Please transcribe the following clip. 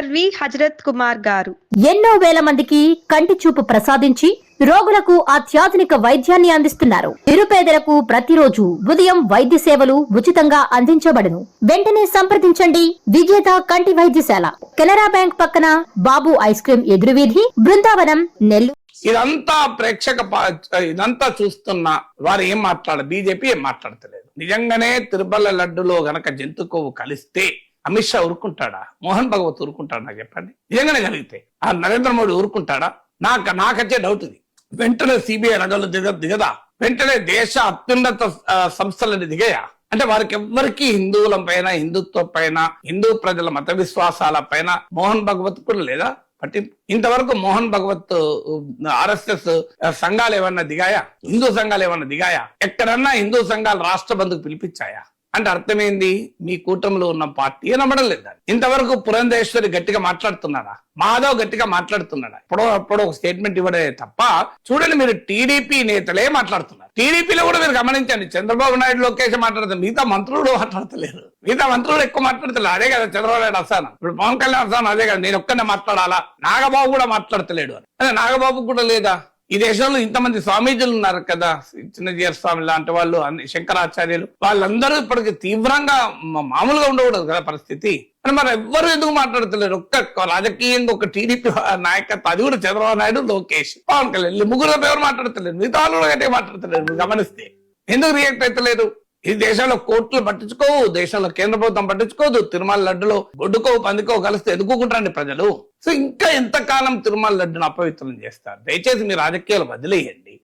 LV Hazrat Kumar గారు. ఎన్నో వేల మందికి కంటి చూపు ప్రసాదించి రోగులకు అత్యాధునిక వైద్యాన్ని అందిస్తున్నారు. నిరుపేదలకు ప్రతిరోజు ఉదయం వైద్య సేవలు ఉచితంగా అందించబడును. వెంటనే సంప్రదించండి. విజేత కంటి వైద్యశాల. కెనరా బ్యాంక్ పక్కన బాబు ఐస్ క్రీం ఎదురువీధి బృందావనం నెల్లూరు. ఇదంతా ప్రేక్షక ఇదంతా చూస్తున్న వారు ఏం మాట్లాడ బీజేపీ ఏం మాట్లాడతలేదు. నిజంగానే తిరుమల లడ్డులో గనక జంతు కొవ్వు కలిస్తే అమిత్ షా ఊరుకుంటాడా? మోహన్ భగవత్ ఊరుకుంటాడా నాకు చెప్పండి. నిజంగానే కలిగితే. ఆ నరేంద్ర మోడీ ఊరుకుంటాడా? నాకు నాకచ్చే డౌట్ ఇది. వెంటనే సిబిఐ రంగంలో దిగ దిగదా? వెంటనే దేశ అత్యున్నత సంస్థలని దిగయా? అంటే వారికి ఎవ్వరికి హిందువుల పైన హిందుత్వం పైన హిందూ ప్రజల మత విశ్వాసాల పైన మోహన్ భగవత్ కూడా లేదా? పట్టి ఇంతవరకు మోహన్ భగవత్ ఆర్ఎస్ఎస్ సంఘాలు ఏమన్నా దిగాయా? హిందూ సంఘాలు ఏమన్నా దిగాయా? ఎక్కడన్నా హిందూ సంఘాలు రాష్ట్ర బంధుకు పిలిపించాయా? అంటే అర్థమైంది మీ కూటమిలో ఉన్న పార్టీ నమ్మడం లేదా ఇంతవరకు పురంధేశ్వరి గట్టిగా మాట్లాడుతున్నాడా? మాధవ్ గట్టిగా మాట్లాడుతున్నాడా? ఇప్పుడు అప్పుడు ఒక స్టేట్మెంట్ ఇవ్వడే తప్ప చూడండి మీరు టీడీపీ నేతలే మాట్లాడుతున్నారు. టీడీపీలో కూడా మీరు గమనించండి చంద్రబాబు నాయుడు లోకేష్ మాట్లాడుతారు మిగతా మంత్రులు మాట్లాడతలేరు. మిగతా మంత్రులు ఎక్కువ మాట్లాడతలేరు. అదే కదా చంద్రబాబు నాయుడు అసానం ఇప్పుడు పవన్ కళ్యాణ్ అసానం అదే కదా. నేను ఒక్కనే మాట్లాడాలా? నాగబాబు కూడా మాట్లాడతలేడు అని. నాగబాబు కూడా లేదా? ఈ దేశంలో ఇంతమంది స్వామీజీలు ఉన్నారు కదా. చిన్నజీయర్ స్వామి లాంటి వాళ్ళు అన్ని శంకరాచార్యులు. వాళ్ళందరూ ఇప్పటికి తీవ్రంగా మామూలుగా ఉండకూడదు కదా పరిస్థితి. అని మరి ఎవ్వరు ఎందుకు మాట్లాడుతున్నారు ఒక్క రాజకీయంగా ఒక టీడీపీ నాయకత్వం అది కూడా చంద్రబాబు నాయుడు లోకేష్ పవన్ కళ్యాణ్ ముగ్గురు ఎవరు మాట్లాడుతున్నారు మిగతా వాళ్ళు కూడా గట్టిగా గమనిస్తే. ఎందుకు రియాక్ట్ అవుతలేదు ఈ దేశంలో కోర్టులు పట్టించుకోవు దేశంలో కేంద్ర ప్రభుత్వం పట్టించుకోదు తిరుమల లడ్డులో గొడ్డుకో పందుకో కలిస్తే ఎదుకుంటారండి ప్రజలు. సో ఇంకా ఎంతకాలం తిరుమల లడ్డును అపవిత్రం చేస్తారు? దయచేసి మీ రాజకీయాలు వదిలేయండి.